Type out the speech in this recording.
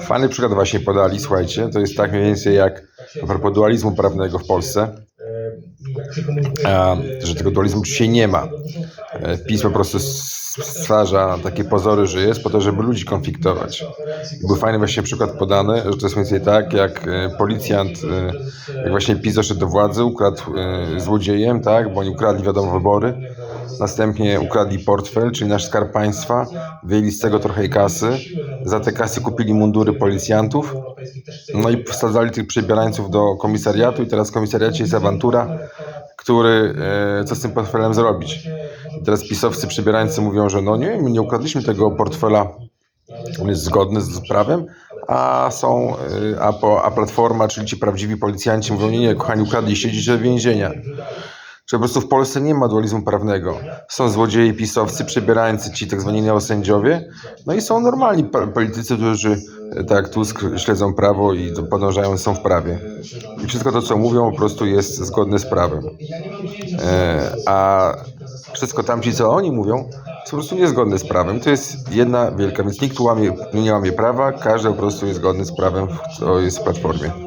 Fajny przykład właśnie podali, słuchajcie, to jest tak mniej więcej jak a propos dualizmu prawnego w Polsce, że tego dualizmu dzisiaj nie ma. E, PiS po prostu stwarza takie pozory, że jest po to, żeby ludzi konfliktować. Był fajny właśnie przykład podany, że to jest mniej więcej tak, jak e, policjant, e, jak właśnie PiS doszedł do władzy, ukradł złodziejem, tak, bo oni ukradli wiadomo wybory, następnie ukradli portfel, czyli nasz skarb państwa, wyjęli z tego trochę kasy, za te kasy kupili mundury policjantów, no i wsadzali tych przebierańców do komisariatu. I teraz w komisariacie jest awantura, który, e, co z tym portfelem zrobić. I teraz pisowcy przebierańcy mówią, że no nie, my nie ukradliśmy tego portfela, on jest zgodny z prawem, a są, e, a, po, a platforma, czyli ci prawdziwi policjanci mówią, nie, nie, kochani, ukradliście, idziecie do więzienia. Że po prostu w Polsce nie ma dualizmu prawnego. Są złodzieje, pisowcy, przebierańcy, ci tak zwani neosędziowie, no i są normalni politycy, którzy, e, tak jak Tusk, śledzą prawo i podążają, są w prawie. I wszystko to, co mówią, po prostu jest zgodne z prawem. E, a wszystko tamci, co oni mówią, jest po prostu niezgodne z prawem. To jest jedna wielka, więc nikt tu łamie, nie łamie prawa, każdy po prostu jest zgodny z prawem, co jest w platformie.